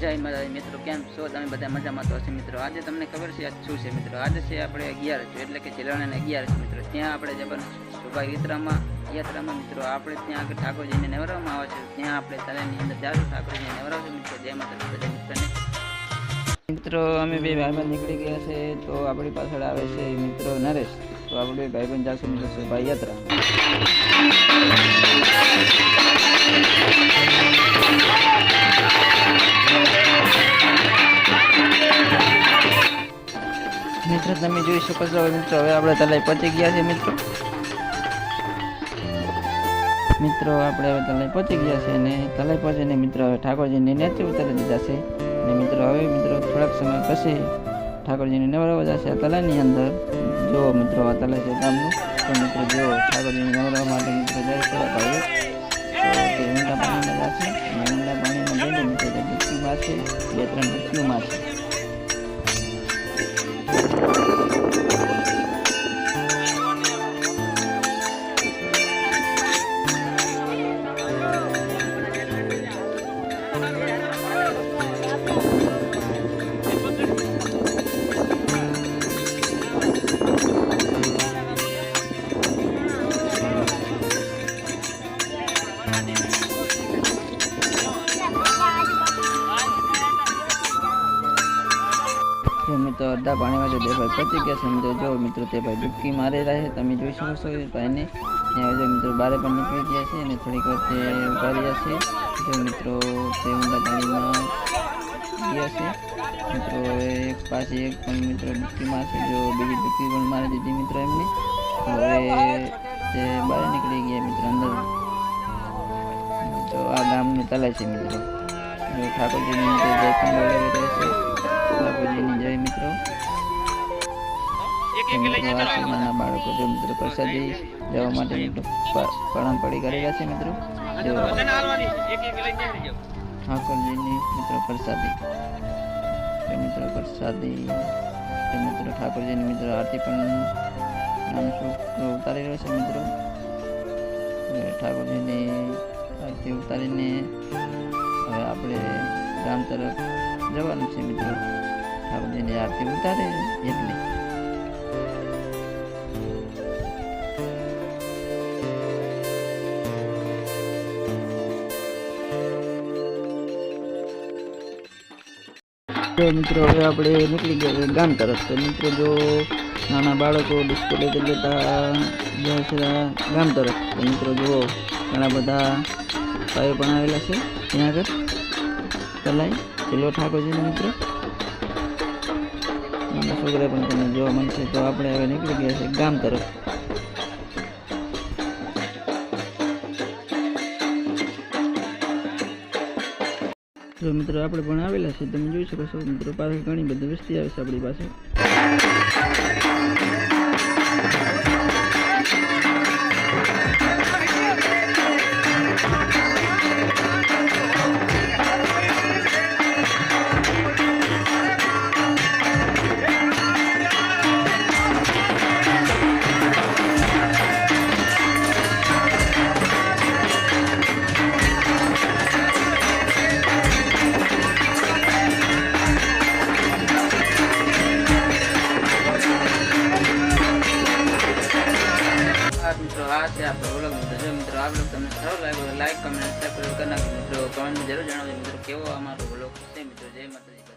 જય માતાજી મિત્રો, કેમ છો? તમે બધા મજામાં તો હશે મિત્રો? આજે તમને ખબર છે, આજ શું છે મિત્રો? આજે છે આપણે અગિયાર છું, એટલે કે ચિલાણાને અગિયાર છે મિત્રો. ત્યાં આપણે જવાનું શોભાયાત્રામાં યાત્રામાં મિત્રો, આપણે ત્યાં આગળ ઠાકોરજીને નવરાવવામાં આવે છે. ત્યાં આપણે તળાવની અંદર જાશું ઠાકોરજીને નવરાવશું મિત્રો. જય માતા બધા મિત્રને. મિત્રો, અમે બે ભાઈબંધ નીકળી ગયા છે, તો આપણી પાછળ આવે છે મિત્રો નરેશ. તો આપણે બે ભાઈબંધ જાશું મિત્રો શોભાયાત્રા મિત્રો, તમે જોઈ શકો છો, મિત્રો, હવે આપણે તલાઈ પહોંચી ગયા છે મિત્રો. મિત્રો, આપણે હવે તલાઈ પહોંચી ગયા છે અને તલાઈ પહોંચીને મિત્રો, હવે ઠાકોરજીની નેચે ઉતારી દીધા છે. અને મિત્રો, હવે, મિત્રો, થોડાક સમય પછી ઠાકોરજીને નવરાવા જશે આ તલાઈની અંદર. જો મિત્રો, આ તલાઈ છે ગામનું. તો મિત્રો જો ઠાકોરજીને નવરાવા માટે, મિત્રો, જાય છે ભાઈ તો ઊંડા પાણીમાં જશે ઊંડા મારશે બે ત્રણ વસ્તુમાં મારશે જો મિત્રો. અડધા પાણીમાં જો બે ભાઈ પચી ગયા છે, મિત્રો. જો મિત્રો તે ભાઈ ડૂબકી મારી રહ્યા છે, તમે જોઈ શકો છો ભાઈને હવે જો મિત્રો બારે પણ નીકળી ગયા છે અને થોડીક વાર તે ઉતાર્યા જશે જો મિત્રો તે ઊંડા પાણીમાં ગયા છે. મિત્રો એક પાછી એક પણ મિત્રો ડૂબકી મારશે, જો બીજી ડૂબકી પણ મારી દીધી મિત્રો એમને. હવે તે બહાર નીકળી ગયા મિત્રો અંદર. તો આ ગામનું તલાય છે, મિત્રો. ઠાકોરજીની જય પણ રહ્યા છે તો મિત્રો આ છે નાના બાળકો જો મિત્રો પ્રસાદી જવા માટે મિત્રો પ્રણામ પડી કરી રહ્યા છે મિત્રો ઠાકોરજીની મિત્રો પ્રસાદી મિત્રો પ્રસાદી મિત્રો ઠાકોરજીની મિત્રો આરતી પણ ઉતારી રહ્યો છે મિત્રો ઠાકોરજીની આરતી ઉતારીને હવે આપણે ગામ તરફ જવાનું છે મિત્રો. ઠાકોરજીની આરતી ઉતારે એટલે મિત્રો, હવે આપણે નીકળી ગયા ગામ તરફ તો મિત્રો, જો નાના બાળકો ડિસ્કો લેતા લેતા જાય છે ગામ તરફ તો મિત્રો, જુઓ, ઘણા બધા ભાઈઓ પણ આવેલા છે ત્યાં આગળ. તલાઈ ચલો, ઠાકોરજીના મિત્રો. નાના છોકરા પણ તમને જોવા મળશે. તો આપણે હવે નીકળી ગયા છે ગામ તરફ જો મિત્રો, આપણે પણ આવેલા છે. તમે જોઈ શકો છો, મિત્રો પાસે ઘણી બધી વસ્તી આવે છે આપણી પાસે. આ બ્લોગ તમને સારો લાગ્યો લાઈક કમેન્ટ સબસ્ક્રાઈબ કરી નાખજો મિત્રો કમેન્ટમાં જરૂર જણાવજો મિત્રો, કેવો અમારો બ્લોગ છે મિત્રો? જય માતાજી.